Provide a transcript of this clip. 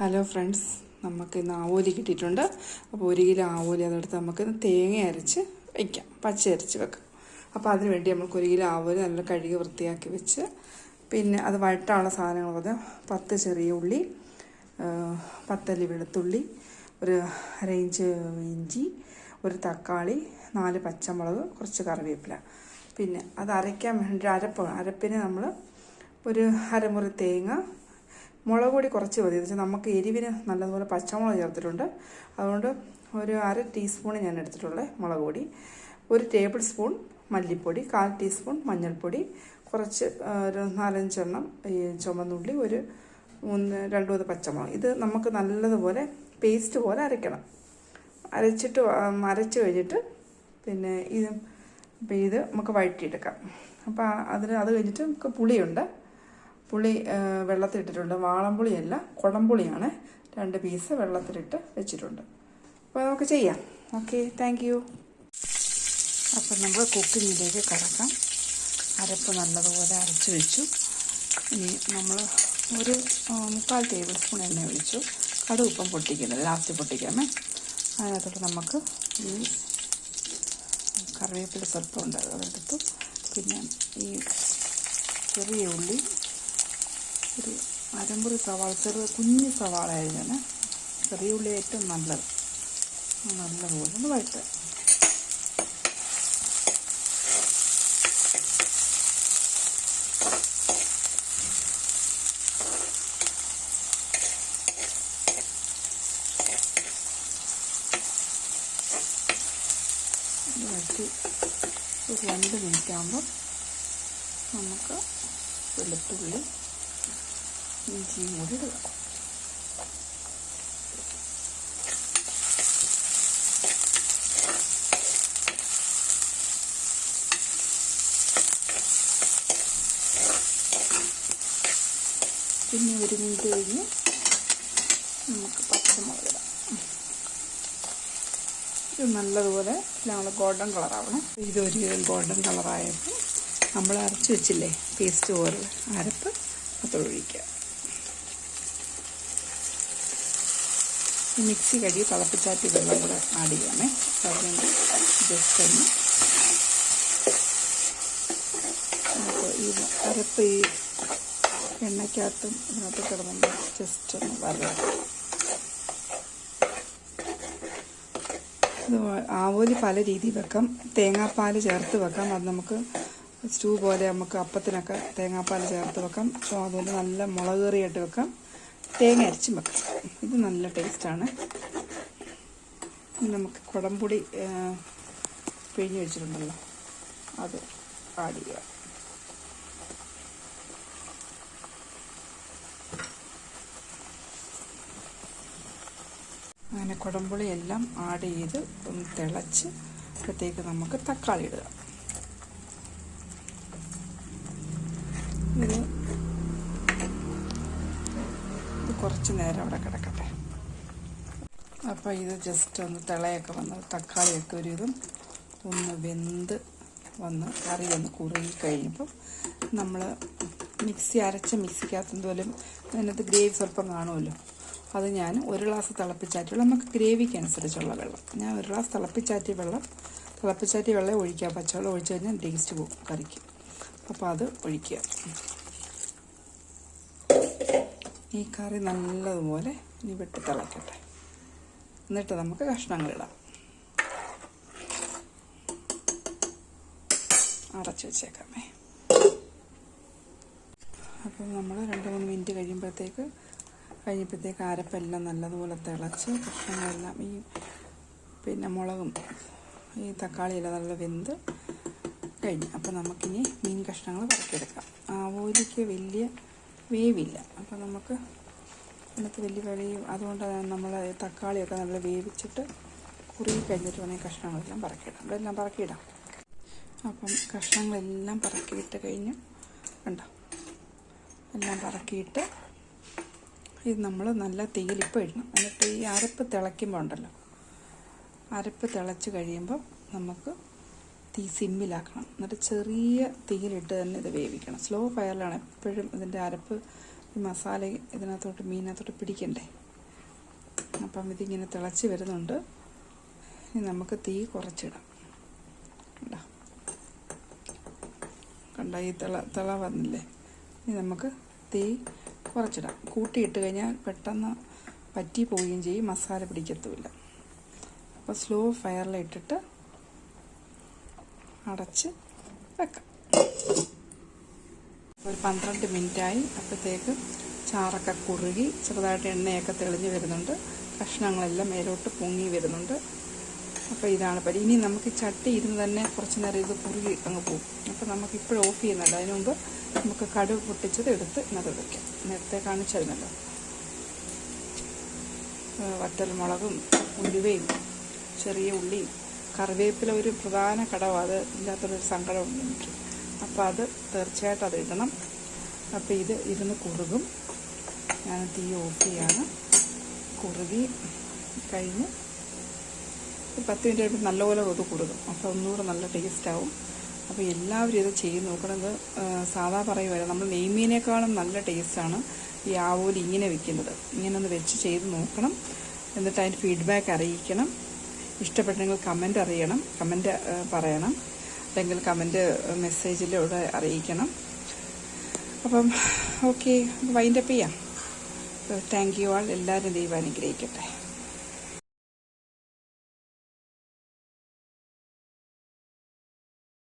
Hello friends നമുക്ക് ഇന്ന് ആവോലി കിട്ടിയിട്ടുണ്ട്. അപ്പോൾ ഒരു കിലോ ആവോലി അതെടുത്ത് നമുക്ക് തേങ്ങ അരച്ച് വയ്ക്കാം പച്ച അരച്ച് വെക്കാം. അപ്പോൾ അതിന് വേണ്ടി നമുക്ക് ഒരു കിലോ ആവോലി നല്ല കഴുകി വൃത്തിയാക്കി വെച്ച് പിന്നെ അത് വഴട്ടാനുള്ള സാധനങ്ങൾ പറഞ്ഞാൽ പത്ത് ചെറിയ ഉള്ളി പത്തല്ലി വെളുത്തുള്ളി ഒരു അര ഇഞ്ച് ഇഞ്ചി ഒരു തക്കാളി നാല് പച്ചമുളക് കുറച്ച് കറിവേപ്പില. പിന്നെ അത് അരയ്ക്കാൻ വേണ്ടി അരപ്പ് അരപ്പിന് നമ്മൾ ഒരു അരമുറി തേങ്ങ മുളക് പൊടി കുറച്ച് മതി. വെച്ചാൽ നമുക്ക് എരിവിന് നല്ലതുപോലെ പച്ചമുളക് ചേർത്തിട്ടുണ്ട്. അതുകൊണ്ട് ഒരു അര ടീസ്പൂൺ ഞാൻ എടുത്തിട്ടുള്ളത് മുളക് പൊടി. ഒരു ടേബിൾ സ്പൂൺ മല്ലിപ്പൊടി കാൽ ടീസ്പൂൺ മഞ്ഞൾപ്പൊടി കുറച്ച് ഒരു നാലഞ്ചെണ്ണം ഈ ചുമന്നുള്ളി ഒരു മൂന്ന് രണ്ട് മൂന്ന് പച്ചമുളക്. ഇത് നമുക്ക് നല്ലതുപോലെ പേസ്റ്റ് പോലെ അരയ്ക്കണം. അരച്ചിട്ട് അരച്ച് കഴിഞ്ഞിട്ട് പിന്നെ ഇത് ഇത് നമുക്ക് വഴറ്റിയെടുക്കാം. അപ്പോൾ അതിന് അത് കഴിഞ്ഞിട്ട് നമുക്ക് പുളിയുണ്ട്. പുളി വെള്ളത്തിലിട്ടിട്ടുണ്ട്. വാളംപുളിയല്ല കുടംപുളിയാണ്. രണ്ട് പീസ് വെള്ളത്തിലിട്ട് വെച്ചിട്ടുണ്ട്. അപ്പോൾ നമുക്ക് ചെയ്യാം. ഓക്കെ താങ്ക് യു അപ്പം നമ്മൾ കുക്കിങ്ങിലേക്ക് കടക്കാം. അരപ്പ് നല്ലതുപോലെ അരച്ച് വെച്ചു. ഇനി നമ്മൾ ഒരു മുക്കാൽ ടേബിൾ സ്പൂൺ എണ്ണ ഒഴിച്ചു. കടുപ്പം പൊട്ടിക്കുന്നത് ലാസ്റ്റ് പൊട്ടിക്കാമേ. അതിനകത്തോട്ട് നമുക്ക് ഈ കറിവേപ്പില സ്വല്പം ഉണ്ട്. അതെടുത്തു. പിന്നെ ഈ ചെറിയ ഉള്ളി ഒരു അരമുറി സവാള ചെറിയ കുഞ്ഞ് സവാള ആയിരുന്നു ചെറിയ ഉള്ളി ഏറ്റവും നല്ലത്. പോലെ ഒന്ന് വഴറ്റുക രണ്ട് മിനിറ്റ് ആകുമ്പോൾ നമുക്ക് വെളുത്തുള്ളി ഇഞ്ചിയും കൂടി ഇടുക പിന്നെ ഒരു മിനിറ്റ് കഴിഞ്ഞ് നമുക്ക് പച്ചമുളക് ഇടാം ഇത് നല്ലതുപോലെ ഞങ്ങൾ ഗോൾഡൻ കളറാവണം ഒരു ഗോൾഡൻ കളറായപ്പോൾ നമ്മൾ അരച്ച് വെച്ചില്ലേ? പേസ്റ്റ് പോലെ അരപ്പ് അതൊഴിക്കുക മിക്സി കഴുകി തിളപ്പിച്ചാറ്റി വെള്ളം കൂടെ ആഡ് ചെയ്യാമേ അപ്പം ജസ്റ്റ് ഒന്ന് നമുക്ക് ഈ അരപ്പ് ഈ എണ്ണയ്ക്കകത്തും ഇതിനകത്ത് കിടന്നുണ്ട് ജസ്റ്റ് ഒന്ന് വരട്ടെ. ഇത് ആവോലി പല രീതിയിൽ വെക്കാം. തേങ്ങാപ്പാൽ ചേർത്ത് വെക്കാം. അത് നമുക്ക് സ്റ്റൂ പോലെ നമുക്ക് അപ്പത്തിനൊക്കെ തേങ്ങാപ്പാൽ ചേർത്ത് വെക്കാം. അതുപോലെ നല്ല മുളക് കറിയായിട്ട് വെക്കാം. തേങ്ങ അരച്ചും വെക്കാം. ഇത് നല്ല ടേസ്റ്റാണ്. നമുക്ക് കുടംപൊടി പിഴിഞ്ഞ് വെച്ചിട്ടുണ്ടല്ലോ. അത് ആഡ് ചെയ്യുക അങ്ങനെ കുടംപുളി എല്ലാം ആഡ് ചെയ്ത് ഒന്ന് തിളച്ച് അപ്പോഴത്തേക്ക് നമുക്ക് തക്കാളി ഇടുക. ഇത് കുറച്ച് നേരം അവിടെ കിടക്കട്ടെ. അപ്പോൾ ഇത് ജസ്റ്റ് ഒന്ന് തിളയൊക്കെ വന്ന് തക്കാളിയൊക്കെ ഒരു ഇതും ഒന്ന് വെന്ത് വന്ന് കറി ഒന്ന് കുറുകി കഴിയുമ്പോൾ നമ്മൾ മിക്സി അരച്ച മിക്സിക്കകത്ത് എന്തുപോലും അതിനകത്ത് ഗ്രേവി സ്വല്പം കാണുമല്ലോ. അത് ഞാൻ ഒരു ഗ്ലാസ് തിളപ്പിച്ചാറ്റിയുള്ള നമുക്ക് ഗ്രേവിക്ക് അനുസരിച്ചുള്ള വെള്ളം. ഞാൻ ഒരു ഗ്ലാസ് തിളപ്പിച്ചാറ്റിയ വെള്ളം തിളപ്പിച്ചാറ്റിയ വെള്ളം ഒഴിക്കുക. പച്ചവെള്ളം ഒഴിച്ച് കഴിഞ്ഞാൽ ടേസ്റ്റ് പോകും കറിക്ക്. അപ്പോൾ അത് ഒഴിക്കുക. ഈ കറി നല്ലതുപോലെ ഇനി വെട്ടി തിളക്കട്ടെ. എന്നിട്ട് നമുക്ക് കഷ്ണങ്ങളിടാം അടച്ചു വെച്ചേക്കാമേ. അപ്പോൾ നമ്മൾ രണ്ട് മൂന്ന് മിനിറ്റ് കഴിയുമ്പോഴത്തേക്ക് കഴിഞ്ഞപ്പോഴത്തേക്ക് അരപ്പെല്ലാം നല്ലതുപോലെ തിളച്ച് കഷ്ണങ്ങളെല്ലാം ഈ പിന്നെ മുളകും ഈ തക്കാളിയെല്ലാം നല്ല വെന്ത് കഴിഞ്ഞു. അപ്പോൾ നമുക്കിനി മീൻ കഷ്ണങ്ങൾ പറക്കിയെടുക്കാം. ആവോലിക്ക് വലിയ വേവില്ല. അപ്പോൾ നമുക്ക് അതിനകത്ത് വലിയ വെളിയും അതുകൊണ്ട് നമ്മൾ തക്കാളിയൊക്കെ നല്ല വേവിച്ചിട്ട് കുറുകി കഴിഞ്ഞിട്ട് വേണമെങ്കിൽ കഷ്ണങ്ങളെല്ലാം പറക്കിയിടാം. ഇതെല്ലാം പറക്കിയിടാം. അപ്പം കഷ്ണങ്ങളെല്ലാം പറക്കിയിട്ട് കഴിഞ്ഞ് കണ്ടോ? എല്ലാം പറക്കിയിട്ട് ഇത് നമ്മൾ നല്ല തീയിൽ ഇപ്പോൾ ഇടണം. എന്നിട്ട് ഈ അരപ്പ് തിളയ്ക്കുമ്പോൾ ഉണ്ടല്ലോ. അരപ്പ് തിളച്ച് കഴിയുമ്പോൾ നമുക്ക് തീ സിമ്മിലാക്കണം. എന്നിട്ട് ചെറിയ തീയിലിട്ട് തന്നെ ഇത് വേവിക്കണം. സ്ലോ ഫയറിലാണ് എപ്പോഴും ഇതിന്റെ അരപ്പ് ഈ മസാല ഇതിനകത്തോട്ട് മീനകത്തോട്ട് പിടിക്കണ്ടേ? അപ്പം ഇതിങ്ങനെ തിളച്ച് വരുന്നുണ്ട്. ഇനി നമുക്ക് തീ കുറച്ചിടാം. കണ്ടോ? കണ്ട ഈ തിള തിള വന്നില്ലേ? ഇനി നമുക്ക് തീ കുറച്ചിടാം. കൂട്ടിയിട്ട് കഴിഞ്ഞാൽ പെട്ടെന്ന് പറ്റി പോവുകയും ചെയ്യും. മസാല പിടിക്കത്തുമില്ല. അപ്പോൾ സ്ലോ ഫയറിലിട്ടിട്ട് അടച്ച് വെക്കാം. ഒരു പന്ത്രണ്ട് മിനിറ്റായി അപ്പോഴത്തേക്ക് ചാറൊക്കെ കുറുകി ചെറുതായിട്ട് എണ്ണയൊക്കെ തെളിഞ്ഞ് വരുന്നുണ്ട്. കഷ്ണങ്ങളെല്ലാം മേലോട്ട് പൊങ്ങി വരുന്നുണ്ട്. അപ്പോൾ ഇതാണ് പരി ഇനി നമുക്ക് ചട്ടി ഇരുന്ന് തന്നെ കുറച്ച് നേരം ഇത് കുറുകി അങ്ങ് പോകും. അപ്പോൾ നമുക്ക് ഇപ്പോഴും ഓഫ് ചെയ്യുന്നുണ്ട്. അതിനു മുമ്പ് നമുക്ക് കടുക് പൊട്ടിച്ചത് എടുത്ത് ഇന്നത് വയ്ക്കാം നേരത്തെ വറ്റൽ മുളകും ഉലുവയും ചെറിയ ഉള്ളിയും കറിവേപ്പില ഒരു പ്രധാന ഘടകം അത് ഇല്ലാത്തൊരു സങ്കടമുണ്ട് എനിക്ക് അപ്പോൾ അത് തീർച്ചയായിട്ടും അത് ഇടണം. അപ്പോൾ ഇത് ഇരുന്ന് കുറുകും. ഞാൻ തീ ഓഫ് ചെയ്യാണ്. കുറുകി കഴിഞ്ഞ് പത്ത് മിനിറ്റ് കഴിയുമ്പോൾ നല്ലപോലെ അത് കുറുകും. അപ്പോൾ ഒന്നുകൂടെ നല്ല ടേസ്റ്റ് ആവും. അപ്പോൾ എല്ലാവരും ഇത് ചെയ്ത് നോക്കണത് സാധാ പറയുവരെ നമ്മൾ നെയ്മീനേക്കാളും നല്ല ടേസ്റ്റാണ് ഈ ആവോലി ഇങ്ങനെ വെക്കുന്നത്. ഇങ്ങനെ ഒന്ന് വെച്ച് ചെയ്ത് നോക്കണം. എന്നിട്ട് അതിന്റെ ഫീഡ്ബാക്ക് അറിയിക്കണം. ഇഷ്ടപ്പെട്ടെങ്കിൽ കമന്റ് അറിയണം കമന്റ് പറയണം. അല്ലെങ്കിൽ കമന്റ് മെസ്സേജിലൂടെ അറിയിക്കണം. അപ്പം ഓക്കെ വൈൻഡപ്പ് ചെയ്യാം. താങ്ക് യു ആൾ എല്ലാവരും ദൈവം അനുഗ്രഹിക്കട്ടെ.